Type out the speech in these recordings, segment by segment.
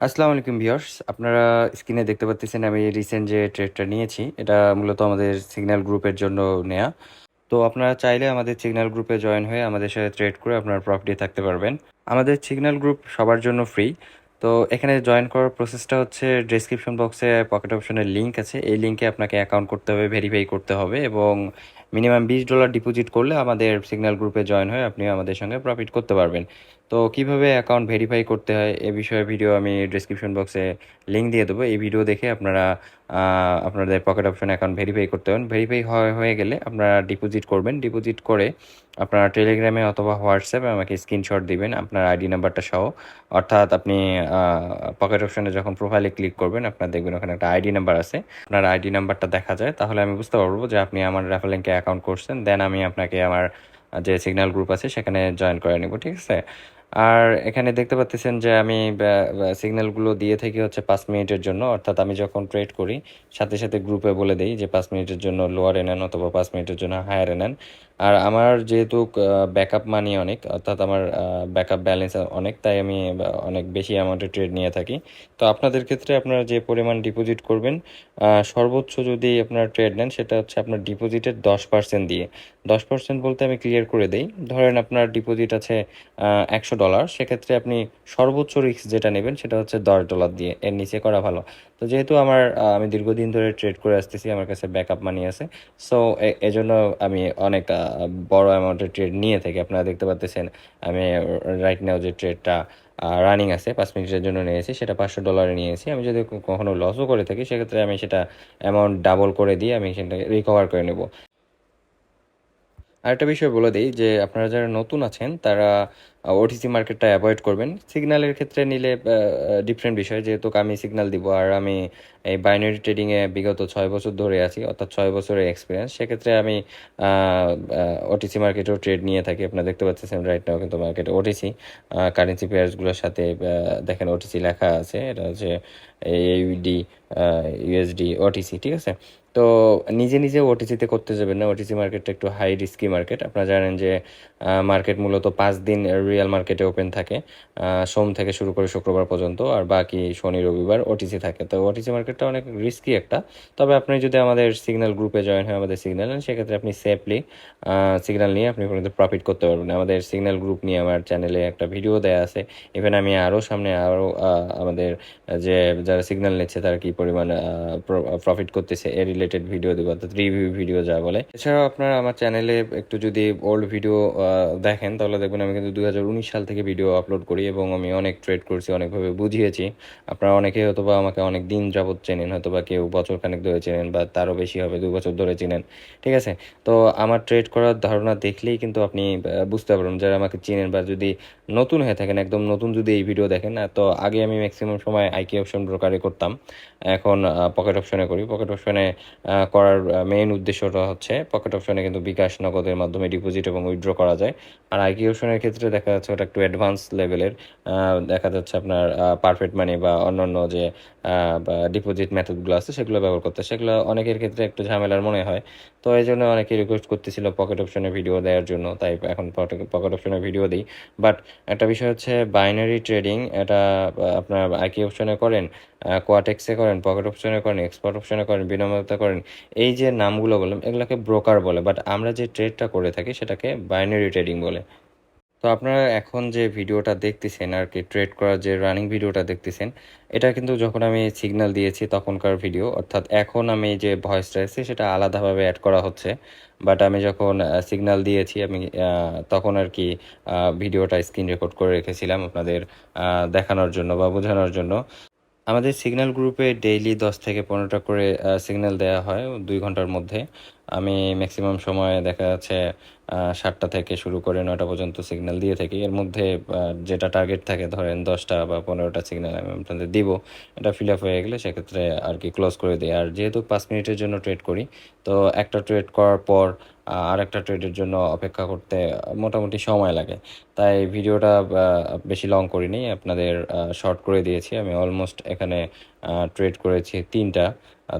আসসালামু আলাইকুম ভিউয়ার্স। আপনারা স্ক্রিনে দেখতে পাচ্ছেন আমি রিসেন্ট যে ট্রেডটা নিয়েছি, এটা মূলত আমাদের সিগন্যাল গ্রুপের জন্য নেয়া। তো আপনারা চাইলে আমাদের সিগন্যাল গ্রুপে জয়েন হয়ে আমাদের সাথে ট্রেড করে আপনার প্রফিটে থাকতে পারবেন। আমাদের সিগন্যাল গ্রুপ সবার জন্য ফ্রি। তো এখানে জয়েন করার প্রসেসটা হচ্ছে ডেসক্রিপশন বক্সে পকেট অপশনের লিঙ্ক আছে। এই লিঙ্কে আপনাকে অ্যাকাউন্ট করতে হবে, ভেরিফাই করতে হবে এবং মিনিমাম বিশ ডলার ডিপোজিট করলে আমাদের সিগন্যাল গ্রুপে জয়েন হয়ে আপনি আমাদের সঙ্গে প্রফিট করতে পারবেন। তো কীভাবে অ্যাকাউন্ট ভেরিফাই করতে হয়, এ বিষয়ে ভিডিও আমি ডিসক্রিপশন বক্সে লিঙ্ক দিয়ে দেবো। এই ভিডিও দেখে আপনারা আপনাদের পকেট অপশন অ্যাকাউন্ট ভেরিফাই করতে পারেন। ভেরিফাই হয়ে গেলে আপনারা ডিপোজিট করবেন। ডিপোজিট করে আপনারা টেলিগ্রামে অথবা হোয়াটসঅ্যাপে আমাকে স্ক্রিনশট দিবেন, আপনার আইডি নাম্বারটা সহ। অর্থাৎ আপনি পকেট অপশনে যখন প্রোফাইলে ক্লিক করবেন, আপনার দেখবেন ওখানে একটা আইডি নাম্বার আছে। আপনার আইডি নাম্বারটা দেখা যায়। তাহলে আমি বুঝতে পারব যে আপনি আমার রেফার লিঙ্কে অ্যাকাউন্ট করছেন। দেন আমি আপনাকে আমার, যে সিগন্যাল গ্রুপ আছে, সেখানে জয়েন করে নেব, ঠিক আছে? আর এখানে দেখতে পাচ্ছেন যে আমি সিগন্যালগুলো দিয়ে থাকি হচ্ছে পাঁচ মিনিটের জন্য। অর্থাৎ আমি যখন ট্রেড করি, সাথে সাথে গ্রুপে বলে দিই যে পাঁচ মিনিটের জন্য লোয়ারে নেন অথবা পাঁচ মিনিটের জন্য হায়ারে নেন। আর আমার যেহেতু ব্যাকআপ মানি অনেক, অর্থাৎ আমার ব্যাকআপ ব্যালেন্স অনেক, তাই আমি অনেক বেশি অ্যামাউন্টে ট্রেড নিয়ে থাকি। তো আপনাদের ক্ষেত্রে আপনারা যে পরিমাণ ডিপোজিট করবেন সর্বোচ্চ যদি আপনারা ট্রেড নেন, সেটা হচ্ছে আপনার ডিপোজিটের দশ পার্সেন্ট দিয়ে। দশ পার্সেন্ট বলতে আমি ক্লিয়ার করে দেই। ধরেন আপনার ডিপোজিট আছে একশো ডলার সেক্ষেত্রে আপনি সর্বোচ্চ রিস্ক যেটা নেবেন সেটা হচ্ছে দশ ডলার দিয়ে। এর নিচে করা ভালো। তো যেহেতু আমার আমি দীর্ঘদিন ধরে ট্রেড করে আসতেছি, আমার কাছে ব্যাকআপ মানি আছে। সো এজন্য আমি অনেক বড় অ্যামাউন্টের ট্রেড নিয়ে থাকি। আপনারা দেখতে পাচ্ছেন আমি রাইট নাও যে ট্রেডটা রানিং আছে, পাঁচ মিনিটের জন্য নিয়েছি, সেটা পাঁচশো ডলারে নিয়েছি। আমি যদি কখনো লসও করে থাকি, সেক্ষেত্রে আমি সেটা অ্যামাউন্ট ডাবল করে দিয়ে আমি সেটা রিকভার করে নেব। আরেকটা বিষয় বলে দিই যে, আপনারা যারা নতুন আছেন, তারা ওটিসি মার্কেটটা অ্যাভয়েড করবেন। সিগন্যালের ক্ষেত্রে নিলে ডিফারেন্ট বিষয়। যেহেতু আমি সিগন্যাল দিব আর আমি এই বাইনারি ট্রেডিংয়ে বিগত ছয় বছর ধরে আছি, অর্থাৎ ছয় বছরের এক্সপিরিয়েন্স সেক্ষেত্রে আমি ওটিসি মার্কেটেও ট্রেড নিয়ে থাকি। আপনারা দেখতে পাচ্ছেন রাইট নাও কিন্তু মার্কেটে ওটিসি কারেন্সি পেয়ার্সগুলোর সাথে দেখেন ওটিসি লেখা আছে। এটা হচ্ছে এইউডি ইউএসডি ওটিসি ঠিক আছে? তো নিজে নিজে ওটিসিতে করতে যাবেন না। ওটিসি মার্কেটটা একটু হাই রিস্কি মার্কেট আপনারা জানেন যে মার্কেট মূলত পাঁচ দিন রিয়েল মার্কেটে ওপেন থাকে সোম থেকে শুরু করে শুক্রবার পর্যন্ত, আর বাকি শনি, রবিবার ওটিসি থাকে। তো ওটিসি মার্কেটটা অনেক রিস্কি একটা। তবে আপনি যদি আমাদের সিগন্যাল গ্রুপে জয়েন হয় আমাদের সিগন্যাল সেক্ষেত্রে আপনি সেফলি সিগন্যাল নিয়ে আপনি পর্যন্ত প্রফিট করতে পারবেন আমাদের সিগন্যাল গ্রুপ নিয়ে আমার চ্যানেলে একটা ভিডিও দেওয়া আছে। ইভেন আমি আরও সামনে আরও আমাদের যে যারা সিগন্যাল নিচ্ছে তারা কি পরিমাণ প্রফিট করতেছে এ রিলেটেড ভিডিও দেবো, অর্থাৎ রিভিউ ভিডিও যা বলে। এছাড়াও আপনারা আমার চ্যানেলে একটু যদি ওল্ড ভিডিও দেখেন, তাহলে দেখবেন আমি কিন্তু দু হাজার সাল থেকে ভিডিও আপলোড করি এবং আমি অনেক ট্রেড করছি অনেকভাবে বুঝিয়েছি। আপনারা অনেকে হয়তো বা আমাকে অনেক দিন যাবত চেনেন হয়তো বা কেউ বছর খানেক ধরে চেনেন বা তারও বেশি হবে দু বছর ধরে চেনেন ঠিক আছে? তো আমার ট্রেড করার ধারণা দেখলেই কিন্তু আপনি বুঝতে পারবেন যারা আমাকে চেনেন বা যদি নতুন হয়ে থাকেন একদম নতুন যদি এই ভিডিও দেখেন আহ, তো আগে আমি ম্যাক্সিমাম সময় আইকি অপশন ব্রোকারে করতাম। এখন পকেট অপশনে করি। পকেট অপশনে করার মেইন উদ্দেশ্যটা হচ্ছে পকেট অপশনে কিন্তু বিকাশ নগদের মাধ্যমে ডিপোজিট এবং উইথড্র করা যায়। আর আইকি অপশনের ক্ষেত্রে দেখা যাচ্ছে ওটা একটু অ্যাডভান্স লেভেলের দেখা যাচ্ছে আপনার পারফেক্ট মানি বা অন্যান্য যে ডিপোজিট মেথডগুলো আছে সেগুলো ব্যবহার করতে। সেগুলো অনেকের ক্ষেত্রে একটু ঝামেলার মনে হয়। তো এই জন্য অনেকে রিকোয়েস্ট করতেছিল পকেট অপশনে ভিডিও দেওয়ার জন্য। তাই এখন পকেট অপশনে ভিডিও দিই। বাট একটা বিষয় হচ্ছে বাইনারি ট্রেডিং এটা আপনার আইকি অপশনে করেন কোয়াটেক্সে করেন পকেট অপশনে করেন এক্সপোর্ট অপশনে করেন বিনিময়তা করেন, এই যে নামগুলো বললাম, এগুলোকে ব্রোকার বলে। বাট আমরা যে ট্রেডটা করে থাকি সেটাকে বাইনারি ট্রেডিং বলে। তো আপনারা এখন যে ভিডিওটা দেখতেছেন আর কি ট্রেড করার যে রানিং ভিডিওটা দেখতেছেন, এটা কিন্তু যখন আমি সিগন্যাল দিয়েছি তখনকার ভিডিও অর্থাৎ এখন আমি যে ভয়েসটা এসেছি সেটা আলাদাভাবে অ্যাড করা হচ্ছে। বাট আমি যখন সিগন্যাল দিয়েছি, আমি তখন আর কি ভিডিওটা স্ক্রিন রেকর্ড করে রেখেছিলাম আপনাদের দেখানোর জন্য বা বোঝানোর জন্য। আমাদের সিগন্যাল গ্রুপে ডেইলি দশ থেকে পনেরোটা করে সিগন্যাল দেওয়া হয় দুই ঘণ্টার মধ্যে। আমি ম্যাক্সিমাম সময় দেখা যাচ্ছে সাতটা থেকে শুরু করে নয়টা পর্যন্ত সিগন্যাল দিয়ে থাকি। এর মধ্যে যেটা টার্গেট থাকে, ধরেন দশটা বা পনেরোটা সিগন্যাল আমি আপনাদের দিব। এটা ফিল আপ হয়ে গেলে সেক্ষেত্রে আর কি ক্লোজ করে দিই। আর যেহেতু পাঁচ মিনিটের জন্য ট্রেড করি, তো একটা ট্রেড করার পর আর একটা ট্রেডের জন্য অপেক্ষা করতে মোটামুটি সময় লাগে। তাই ভিডিওটা বেশি লং করিনি, আপনাদের শর্ট করে দিয়েছি। আমি অলমোস্ট এখানে ট্রেড করেছি তিনটা।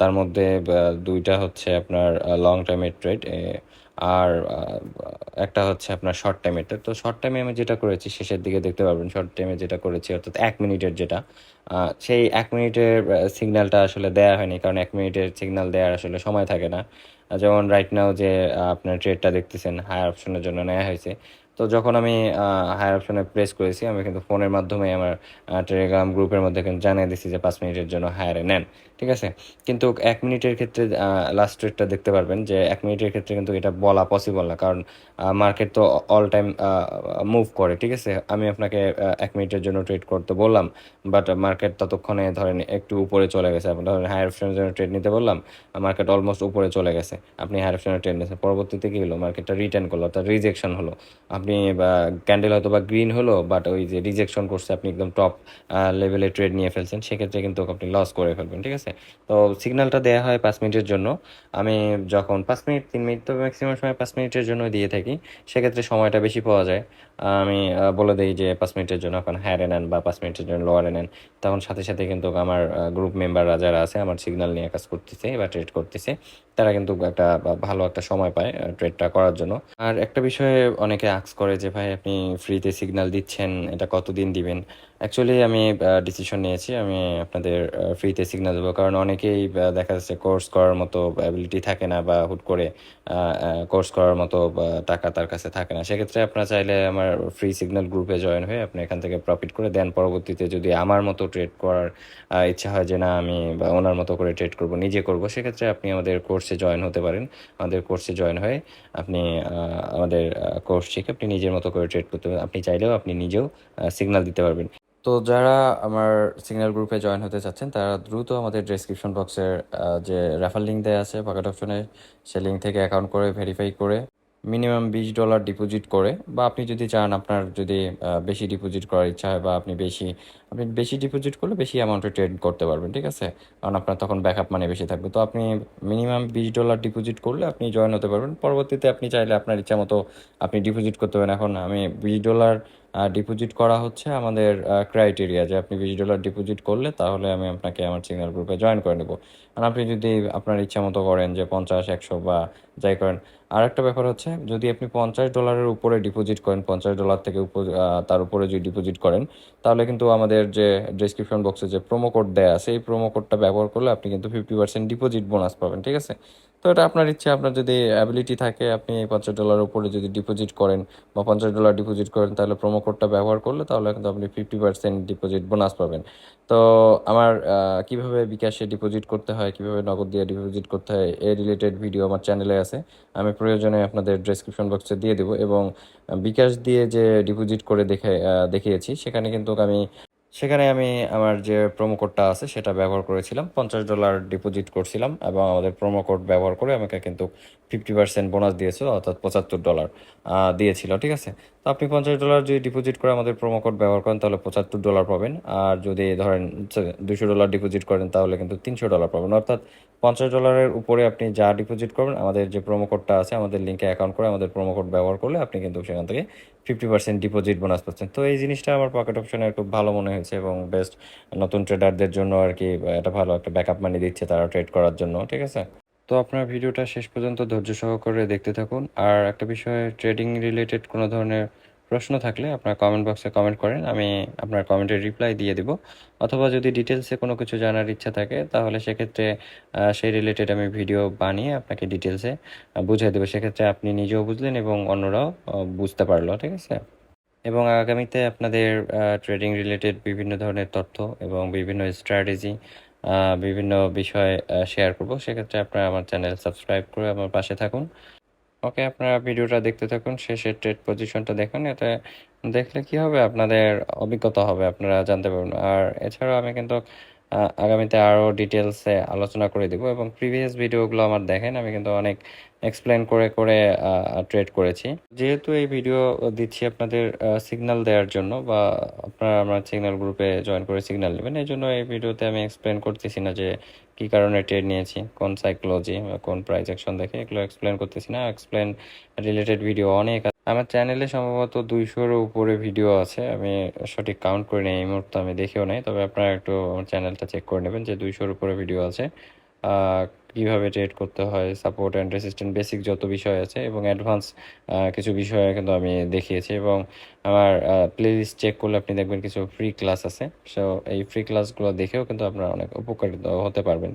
তার মধ্যে দুইটা হচ্ছে আপনার লং টাইমের ট্রেড আর একটা হচ্ছে আপনার শর্ট টাইমেরটা তো শর্ট টাইমে আমি যেটা করেছি, শেষের দিকে দেখতে পারবেন শর্ট টাইমে যেটা করেছি, অর্থাৎ এক মিনিটের যেটা সেই এক মিনিটের সিগন্যালটা আসলে দেয়া হয়নি, কারণ এক মিনিটের সিগন্যাল দেওয়ার আসলে সময় থাকে না। যেমন রাইট নাও যে আপনার ট্রেডটা দেখতেছেন হায়ার অপশনের জন্য নেওয়া হয়েছে। তো যখন আমি হায়ার অপশনে প্রেস করেছি, আমি কিন্তু ফোনের মাধ্যমে আমার টেলিগ্রাম গ্রুপের মধ্যে কিন্তু জানিয়ে দিচ্ছি যে পাঁচ মিনিটের জন্য হায়ারে নেন, ঠিক আছে? কিন্তু এক মিনিটের ক্ষেত্রে লাস্ট রেটটা দেখতে পারবেন যে এক মিনিটের ক্ষেত্রে কিন্তু এটা বলা পসিবল না, কারণ মার্কেট তো অল টাইম মুভ করে, ঠিক আছে? আমি আপনাকে এক মিনিটের জন্য ট্রেড করতে বললাম বাট মার্কেট ততক্ষণে ধরেন একটু উপরে চলে গেছে ধরেন হায়ার অপশনের জন্য ট্রেড নিতে বললাম মার্কেট অলমোস্ট উপরে চলে গেছে, আপনি হায়ার অপশনের ট্রেড নিয়েছেন, পরবর্তীতে কি হলো? মার্কেটটা রিটার্ন করল, অর্থাৎ রিজেকশন হলো, আপনি ক্যান্ডেল হয়তো বা গ্রিন হলো বাট ওই যে রিজেকশন করছে, আপনি একদম টপ লেভেলে ট্রেড নিয়ে ফেলছেন, সেক্ষেত্রে কিন্তু আপনি লস করে ফেলবেন, ঠিক আছে? তো সিগন্যালটা দেওয়া হয় পাঁচ মিনিটের জন্য। আমি যখন পাঁচ মিনিট, তিন মিনিট তো ম্যাক্সিমাম সময় পাঁচ মিনিটের জন্য দিয়ে থাকি, সেক্ষেত্রে সময়টা বেশি পাওয়া যায়। আমি বলে দিই যে পাঁচ মিনিটের জন্য এখন হায়ারে নেন বা পাঁচ মিনিটের জন্য লোয়ারে নেন। তখন সাথে সাথে কিন্তু আমার গ্রুপ মেম্বাররা যারা আছে, আমার সিগন্যাল নিয়ে কাজ করতেছে বা ট্রেড করতেছে, তারা কিন্তু একটা ভালো একটা সময় পায় ট্রেডটা করার জন্য। আর একটা বিষয়ে অনেকে আক্স করে যে, ভাই, আপনি ফ্রিতে সিগন্যাল দিচ্ছেন, এটা কতদিন দিবেন? অ্যাকচুয়ালি আমি ডিসিশন নিয়েছি। আমি আপনাদের ফ্রিতে সিগনাল দেবো। কারণ অনেকেই দেখা যাচ্ছে কোর্স করার মতো অ্যাবিলিটি থাকে না বা হুট করে কোর্স করার মতো টাকা তার কাছে থাকে না। সেক্ষেত্রে আপনারা চাইলে আমার ফ্রি সিগন্যাল গ্রুপে জয়েন হয়ে আপনি এখান থেকে প্রফিট করে দেন। পরবর্তীতে যদি আমার মতো ট্রেড করার ইচ্ছা হয় যে না, আমি বা ওনার মতো করে ট্রেড করব, নিজে করব, সেক্ষেত্রে আপনি আমাদের কোর্সে জয়েন হতে পারেন। আমাদের কোর্সে জয়েন হয়ে আপনি আমাদের কোর্স শিখে আপনি নিজের মতো করে ট্রেড করতে পারেন। আপনি চাইলেও আপনি নিজেও সিগনাল দিতে পারবেন। তো যারা আমার সিগন্যাল গ্রুপে জয়েন হতে চাচ্ছেন, তারা দ্রুত আমাদের ডেসক্রিপশন বক্সের যে রেফার লিঙ্ক দেওয়া আছে পকেট অপশনে সে লিঙ্ক থেকে অ্যাকাউন্ট করে ভেরিফাই করে মিনিমাম বিশ ডলার ডিপোজিট করে বা আপনি যদি চান আপনার যদি বেশি ডিপোজিট করার ইচ্ছা হয় বা আপনি বেশি আপনি বেশি ডিপোজিট করলে বেশি অ্যামাউন্টে ট্রেড করতে পারবেন, ঠিক আছে? কারণ আপনার তখন ব্যাকআপ মানে বেশি থাকবে। তো আপনি মিনিমাম বিশ ডলার ডিপোজিট করলে আপনি জয়েন হতে পারবেন। পরবর্তীতে আপনি চাইলে আপনার ইচ্ছা মতো আপনি ডিপোজিট করতে পারেন। এখন আমি বিশ ডলার ডিপোজিট করা হচ্ছে আমাদের ক্রাইটেরিয়া যে আপনি বিশ ডলার ডিপোজিট করলে তাহলে আমি আপনাকে আমার সিগন্যাল গ্রুপে জয়েন করে নেব। আর আপনি যদি আপনার ইচ্ছা মতো করেন যে পঞ্চাশ, একশো বা যাই করেন আর একটা ব্যাপার হচ্ছে, যদি আপনি পঞ্চাশ ডলারের উপরে ডিপোজিট করেন, পঞ্চাশ ডলার থেকে তার উপরে যদি ডিপোজিট করেন, তাহলে কিন্তু আমাদের যে ডিসক্রিপশন বক্সে যে প্রোমো কোড দেওয়া আছে, এই প্রোমো কোডটা ব্যবহার করলে আপনি কিন্তু ফিফটি পার্সেন্ট ডিপোজিট বোনাস পাবেন, ঠিক আছে? তো এটা আপনার ইচ্ছে, আপনার যদি অ্যাবিলিটি থাকে, আপনি পঞ্চাশ ডলারের উপরে যদি ডিপোজিট করেন বা পঞ্চাশ ডলার ডিপোজিট করেন, তাহলে প্রোমো কোডটা ব্যবহার করলে তাহলে কিন্তু আপনি ফিফটি পার্সেন্ট ডিপোজিট বোনাস পাবেন। তো আমার কীভাবে বিকাশে ডিপোজিট করতে হয়, কীভাবে নগদ দিয়ে ডিপোজিট করতে হয়, এ রিলেটেড ভিডিও আমার চ্যানেলে আছে। আমি প্রয়োজনে আপনাদের ডেসক্রিপশন বক্সে দিয়ে দেবো এবং বিকাশ দিয়ে যে ডিপোজিট করে দেখে দেখিয়েছি, সেখানে কিন্তু আমি সেখানে আমি আমার যে প্রোমো কোডটা আছে, সেটা ব্যবহার করেছিলাম। পঞ্চাশ ডলার ডিপোজিট করছিলাম এবং আমাদের প্রোমো কোড ব্যবহার করে আমাকে কিন্তু ফিফটি পার্সেন্ট বোনাস দিয়েছিল, অর্থাৎ পঁচাত্তর ডলার দিয়েছিল, ঠিক আছে? তো আপনি পঞ্চাশ ডলার যদি ডিপোজিট করে আমাদের প্রোমো কোড ব্যবহার করেন, তাহলে পঁচাত্তর ডলার পাবেন। আর যদি ধরেন দুশো ডলার ডিপোজিট করেন, তাহলে কিন্তু তিনশো ডলার পাবেন। অর্থাৎ পঞ্চাশ ডলারের উপরে আপনি যা ডিপোজিট করবেন, আমাদের যে প্রোমো কোডটা আছে, আমাদের লিঙ্কে অ্যাকাউন্ট করে আমাদের প্রোমো কোড ব্যবহার করলে আপনি কিন্তু সেখান থেকে ফিফটি পার্সেন্ট ডিপোজিট বোনাস পাচ্ছেন। তো এই জিনিসটা আমার পকেট অপশনে খুব ভালো মনে হয়েছে। এবং বেস্ট নতুন ট্রেডারদের জন্য আর কি এটা ভালো একটা ব্যাকআপ মানি দিচ্ছে তারা ট্রেড করার জন্য, ঠিক আছে? তো আপনার ভিডিওটা শেষ পর্যন্ত ধৈর্য সহকারে দেখতে থাকুন। আর একটা বিষয়ে ট্রেডিং রিলেটেড কোনো ধরনের প্রশ্ন থাকলে আপনার কমেন্ট বক্সে কমেন্ট করেন, আমি আপনার কমেন্টের রিপ্লাই দিয়ে দিব। অথবা যদি ডিটেলসে কোনো কিছু জানার ইচ্ছা থাকে, তাহলে সেক্ষেত্রে সেই রিলেটেড আমি ভিডিও বানিয়ে আপনাকে ডিটেলসে বুঝিয়ে দেবো। সেক্ষেত্রে আপনি নিজেও বুঝলেন এবং অন্যরাও বুঝতে পারল, ঠিক আছে? এবং আগামীতে আপনাদের ট্রেডিং রিলেটেড বিভিন্ন ধরনের তথ্য এবং বিভিন্ন স্ট্র্যাটেজি বিভিন্ন বিষয় শেয়ার করব। সেক্ষেত্রে আপনারা আমার চ্যানেল সাবস্ক্রাইব করে আমার পাশে থাকুন। ওকে আপনারা ভিডিওটা দেখতে থাকুন, শেষের ট্রেড পজিশনটা দেখুন। এতে দেখলে কি হবে? আপনাদের অভিজ্ঞতা হবে, আপনারা জানতে পারবেন। আর এছাড়াও আমি কিন্তু আগামীতে আরও ডিটেলসে আলোচনা করে দেবো এবং প্রিভিয়াস ভিডিওগুলো আমার দেখেন, আমি কিন্তু অনেক এক্সপ্লেন করে করে ট্রেড করেছি। যেহেতু এই ভিডিও দিচ্ছি আপনাদের সিগন্যাল দেওয়ার জন্য বা আপনারা আমার সিগন্যাল গ্রুপে জয়েন করে সিগন্যাল নেবেন, এই জন্য এই ভিডিওতে আমি এক্সপ্লেন করতেছি না যে কি কারণে ট্রেড নিয়েছি? কোন সাইকোলজি বা কোন প্রাইস অ্যাকশন দেখে এগুলো এক্সপ্লেন করতেছি না। এক্সপ্লেন রিলেটেড ভিডিও অনেক। আমার চ্যানেলে সম্ভবত দুইশোর উপরে ভিডিও আছে। আমি সঠিক কাউন্ট করে নিই এই মুহূর্তে আমি দেখেও নাই। তবে আপনারা একটু আমার চ্যানেলটা চেক করে নেবেন যে দুইশোর উপরে ভিডিও আছে। কীভাবে ট্রেড করতে হয় সাপোর্ট অ্যান্ড রেসিস্ট্যান্ট বেসিক যত বিষয় আছে এবং অ্যাডভান্স কিছু বিষয় কিন্তু আমি দেখিয়েছি এবং আমার প্লে লিস্ট চেক করলে আপনি দেখবেন কিছু ফ্রি ক্লাস আছে। সো এই ফ্রি ক্লাসগুলো দেখেও কিন্তু আপনারা অনেক উপকারিত হতে পারবেন।